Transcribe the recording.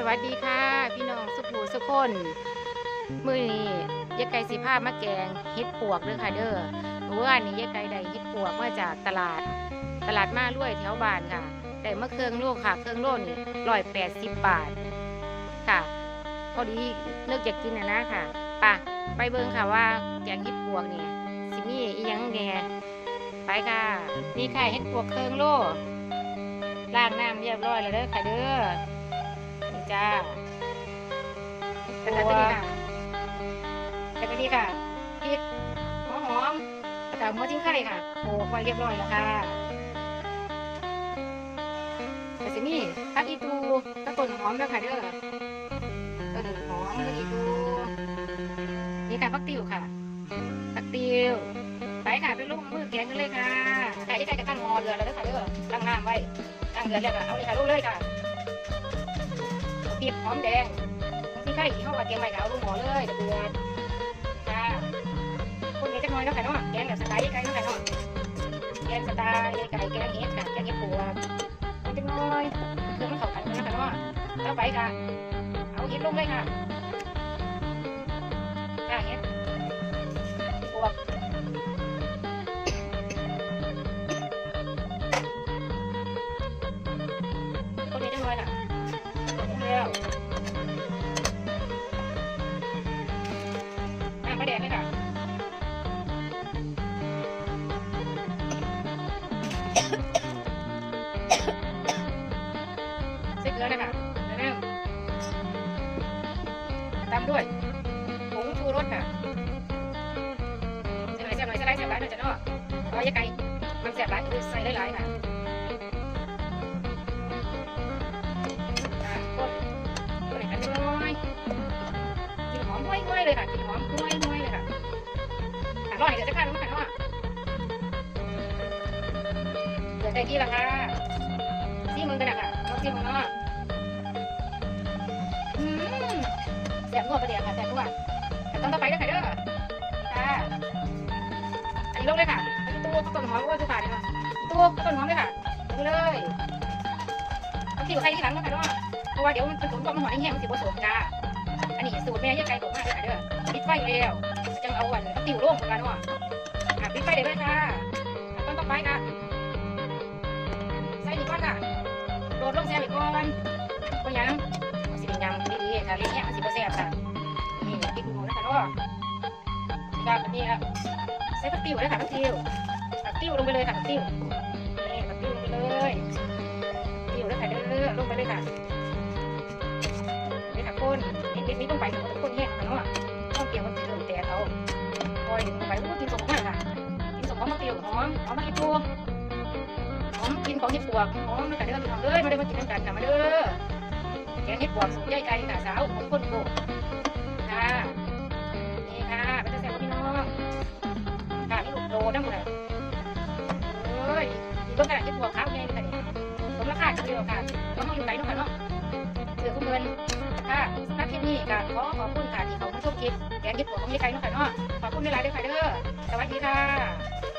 สวัสดีค่ะ พี่น้องสุภูสุคนมือนี้ยายไก่สีผ้ามาแกงเฮ็ดปวกเด้อค่ะเด้อเมื่อวานนี้ยายไก่ได้เฮ็ดปวกมาจากตลาด ตลาดมาลุ่ยแถวบ้านค่ะได้มาเครื่องโลค่ะ เครื่องโลนี่ร้อยแปดสิบบาทค่ะพอดีเลิกอยากกินนะนะค่ะป่ะไปเบิ่งค่ะว่าแกงเฮ็ดปวกนี่สิมีอีหยังแหน่ไปค่ะนี่ค่ะเฮ็ดปวกเครื่องโลล้างน้ำเรียบร้อยแล้วเด้อค่ะเด้อ จ้าแล้วก็นี่ค่ะแล้วก็นี่ค่ะพริกหัวหอมแล้วก็หัวจิ้งไข่ค่ะโขลกไว้เรียบร้อยแล้วค่ะแต่สินี่ผักอีตูกับต้นหอมแล้วค่ะเด้อต้นหอมผักอีตูนี่ค่ะผักติ๋วค่ะผักติ๋วไปค่ะไปลงมือแกงกันเลยค่ะไก่ไก่ใกระตั้งหม้อเดือแล้วเด้อค่ะเด้อตั้งน้ำไว้ตั้งเดือดแล้วก็เอาเลยค่ะลงเลยค่ะ พริกหอมแดงที่ไข่ที่เข้ามาเตรียมไว้ก็เอาลงหมอเลยเดือดค่ะคนนี้จะน้อยเนาะค่ะเนาะแกงแบบสไตล์ไก่เนาะค่ะเนาะแกงสไตล์ไก่แกงเอ็ดค่ะแกงเอ็ดปัวคนจะน้อยคือมันเข้ากันเนาะค่ะเนาะแล้วไปค่ะเอาเอ็ดลงเลยค่ะ ใส่เกลือเลยค่ะแล้วตามด้วยผงชูรสค่ะใส่หน่อยใส่หน่อยใส่หลายใส่หลายหน่อยจะเนาะเพราะว่าไก่มันแสบหลายคือใส่หลายๆค่ะอะคนไหนกันน้อยกินหอมห้วยๆเลยค่ะกินหอมห้วย ได้ที่ละค่ะซีมึงกันนะค่ะลองซีมึงเนาะอืมแซ่บนัวประเดี๋ยวค่ะแซ่บนัวแต่ต้องต่อไปด้วยค่ะเด้อค่ะอันนี้ลงเลยค่ะอันนี้ตู้ต้นหอมก็คือผ่านเลยค่ะตู้ต้นหอมเลยค่ะลงเลยเอาที่อยู่ใครที่หลังเนาะค่ะเนาะเพราะว่าเดี๋ยวมันผสมกับมันหอยแห้งมันสิผสมจ้าอันนี้สูตรแม่ย่าไก่บอกมากเลยค่ะเด้อปิดไฟแล้วจังเอาวันติวโล่งเหมือนกันว่ะอะปิดไฟได้เลยค่ะต้นต่อไปค่ะ ค่ะโดดลงแซ่บอีกก่อนก็ยังสิเป็นยำดีๆค่ะเลี้ยงแห้งสิบ่แซ่บค่ะนี่ปิดดูนะคะเนาะกับอันนี้ครับใส่ผักติ้วนะคะผักติ้วผักติ้วลงไปเลยค่ะผักติ้ว กินของเห็ดปวกหอมมาแต่เด้อพี่น้องเอ้ยมาเด้อมากินน้ำกันค่ะมาเด้อแกงเห็ดปวกสูตรใหญ่ไก่ค่ะสาวของคนโกค่ะนี่ค่ะเป็นจะแซ่บพี่น้องค่ะนี่ลูกโดนั่งเลยเอ้ยมีเบื้องกระดาษเห็ดปวกขาวไงค่ะนี่สมราคาจังเลยค่ะต้องมาอยู่ไหนเนาะค่ะเนาะเสือคุ้มเงินค่ะสำหรับคลิปนี้ก็ขอขอบคุณค่ะที่เขามาชมคลิปแกงคิดหัวของยายไก่เนาะค่ะเนาะขอบคุณในไลน์ด้วยค่ะเด้อสวัสดีค่ะ